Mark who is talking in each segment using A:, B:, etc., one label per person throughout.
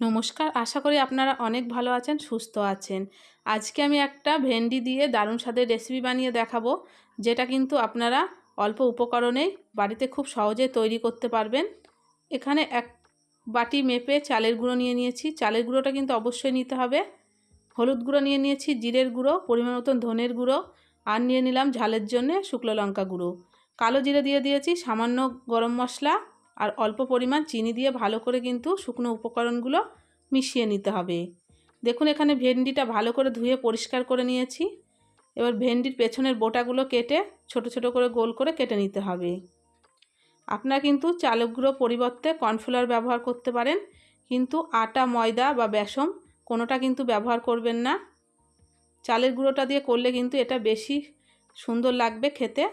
A: নমস্কার, আশা করি আপনারা অনেক ভালো আছেন, সুস্থ আছেন। আজকে আমি একটা ভেন্ডি দিয়ে দারুণ স্বাদের রেসিপি বানিয়ে দেখাবো, যেটা কিন্তু আপনারা অল্প উপকরণেই বাড়িতে খুব সহজে তৈরি করতে পারবেন। এখানে এক বাটি মেপে চালের গুঁড়ো নিয়ে নিয়েছি। চালের গুঁড়োটা কিন্তু অবশ্যই নিতে হবে। হলুদ গুঁড়ো নিয়ে নিয়েছি, জিরের গুঁড়ো, পরিমাণ মতন ধনের গুঁড়ো, আর নিয়ে নিলাম ঝালের জন্যে শুকনো লঙ্কা গুঁড়ো। কালো জিরে দিয়ে দিয়েছি, সামান্য গরম মশলা আর অল্প পরিমাণ চিনি দিয়ে ভালো করে কিন্তু শুকনো উপকরণগুলো মিশিয়ে নিতে হবে। দেখুন, এখানে ভেন্ডিটা ভালো করে ধুয়ে পরিষ্কার করে নিয়েছি। এবার ভেন্ডির পেছনের বোটাগুলো কেটে ছোট ছোট করে গোল করে কেটে নিতে হবে। আপনারা কিন্তু চালক গুঁড়ো পরিবর্তে কর্নফ্লাওয়ার ব্যবহার করতে পারেন, কিন্তু আটা, ময়দা বা বেসম কোনোটা কিন্তু ব্যবহার করবেন না। চালের গুঁড়োটা দিয়ে করলে কিন্তু এটা বেশি সুন্দর লাগবে খেতে।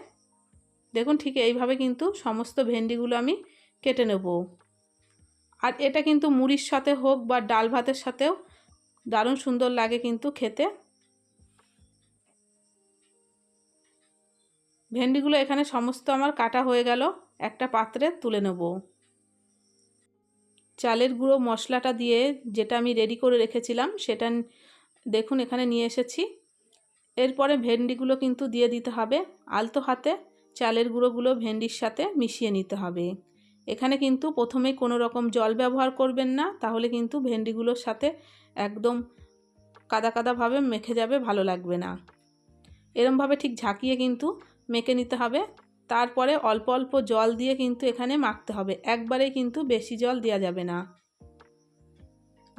A: দেখুন, ঠিক এইভাবে কিন্তু সমস্ত ভেন্ডিগুলো আমি কেটে নেব। আর এটা কিন্তু মুড়ির সাথে হোক বা ডাল ভাতের সাথেও দারুণ সুন্দর লাগে কিন্তু খেতে। ভেন্ডিগুলো এখানে সমস্ত আমার কাটা হয়ে গেল। একটা পাত্রে তুলে নেব। চালের গুঁড়ো মশলাটা দিয়ে যেটা আমি রেডি করে রেখেছিলাম সেটা দেখুন এখানে নিয়ে এসেছি। এরপরে ভেন্ডিগুলো কিন্তু দিয়ে দিতে হবে। আলতো হাতে চালের গুঁড়োগুলো ভেন্ডির সাথে মিশিয়ে নিতে হবে। এখানে কিন্তু প্রথমে কোনো রকম জল ব্যবহার করবেন না, তাহলে কিন্তু ভেন্ডিগুলোর সাথে একদম কাদা কাদাভাবে মেখে যাবে, ভালো লাগবে না। এরমভাবে ঠিক ঝাঁকিয়ে কিন্তু মেখে নিতে হবে। তারপরে অল্প অল্প জল দিয়ে কিন্তু এখানে মাখতে হবে। একবারেই কিন্তু বেশি জল দেওয়া যাবে না।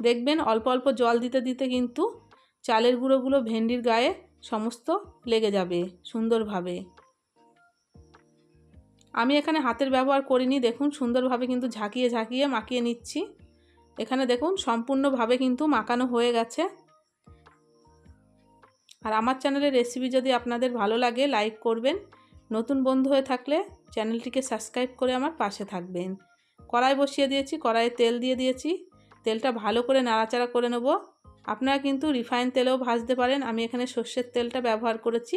A: দেখবেন অল্প অল্প জল দিতে দিতে কিন্তু চালের গুঁড়োগুলো ভেন্ডির গায়ে সমস্ত লেগে যাবে সুন্দরভাবে। আমি এখানে হাতের ব্যবহার করিনি, দেখুন সুন্দরভাবে কিন্তু ঝাঁকিয়ে ঝাঁকিয়ে মাখিয়ে নিচ্ছি। এখানে দেখুন সম্পূর্ণভাবে কিন্তু মাখানো হয়ে গেছে। আর আমার চ্যানেলের রেসিপি যদি আপনাদের ভালো লাগে, লাইক করবেন। নতুন বন্ধু হয়ে থাকলে চ্যানেলটিকে সাবস্ক্রাইব করে আমার পাশে থাকবেন। কড়াই বসিয়ে দিয়েছি, কড়াইয়ে তেল দিয়ে দিয়েছি। তেলটা ভালো করে নাড়াচাড়া করে নেব। আপনারা কিন্তু রিফাইন তেলেও ভাজতে পারেন। আমি এখানে সর্ষের তেলটা ব্যবহার করেছি।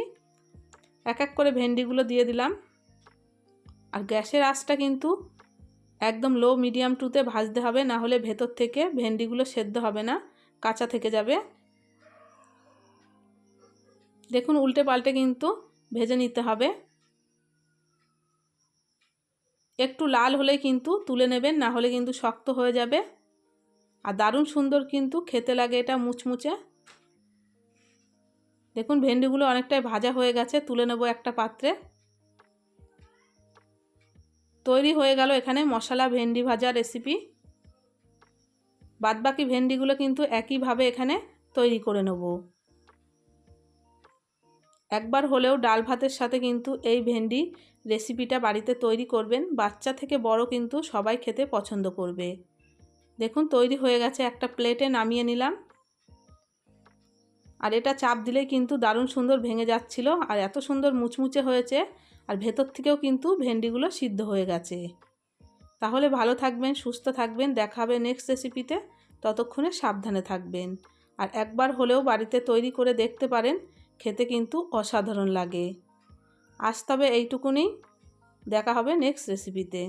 A: এক এক করে ভেন্ডিগুলো দিয়ে দিলাম। আর গ্যাসের আঁচটা কিন্তু একদম লো মিডিয়াম টুতে ভাজতে হবে, না হলে ভেতর থেকে ভেন্ডিগুলো সেদ্ধ হবে না, কাঁচা থেকে যাবে। দেখুন, উল্টে পাল্টে কিন্তু ভেজে নিতে হবে। একটু লাল হলে কিন্তু তুলে নেবেন, না হলে কিন্তু শক্ত হয়ে যাবে। আর দারুণ সুন্দর কিন্তু খেতে লাগে এটা মুচমুচে। দেখুন, ভেন্ডিগুলো অনেকটাই ভাজা হয়ে গেছে, তুলে নেব একটা পাত্রে। তৈরি হয়ে গেল এখানে মশলা, ভেন্ডি ভাজা রেসিপি বাদবাকি ভেন্ডিগুলো কিন্তু একইভাবে এখানে তৈরি করে নেব। একবার হলেও ডাল ভাতের সাথে কিন্তু এই ভেন্ডি রেসিপিটা বাড়িতে তৈরি করবেন। বাচ্চা থেকে বড় কিন্তু সবাই খেতে পছন্দ করবে। দেখুন, তৈরি হয়ে গেছে। একটা প্লেটে নামিয়ে নিলাম। আর এটা চাপ দিলেই কিন্তু দারুণ সুন্দর ভেঙে যাচ্ছিল। আর এত সুন্দর মুচমুচে হয়েছে। আর ভেতর থেকেও কিন্তু ভেন্ডিগুলো সিদ্ধ হয়ে গেছে। তাহলে ভালো থাকবেন, সুস্থ থাকবেন দেখাবে নেক্সট রেসিপিতে ততক্ষণে সাবধানে থাকবেন। আর একবার হলেও বাড়িতে তৈরি করে দেখতে পারেন, খেতে কিন্তু অসাধারণ লাগে। আজ তবে এইটুকুনি। দেখা হবে নেক্সট রেসিপিতে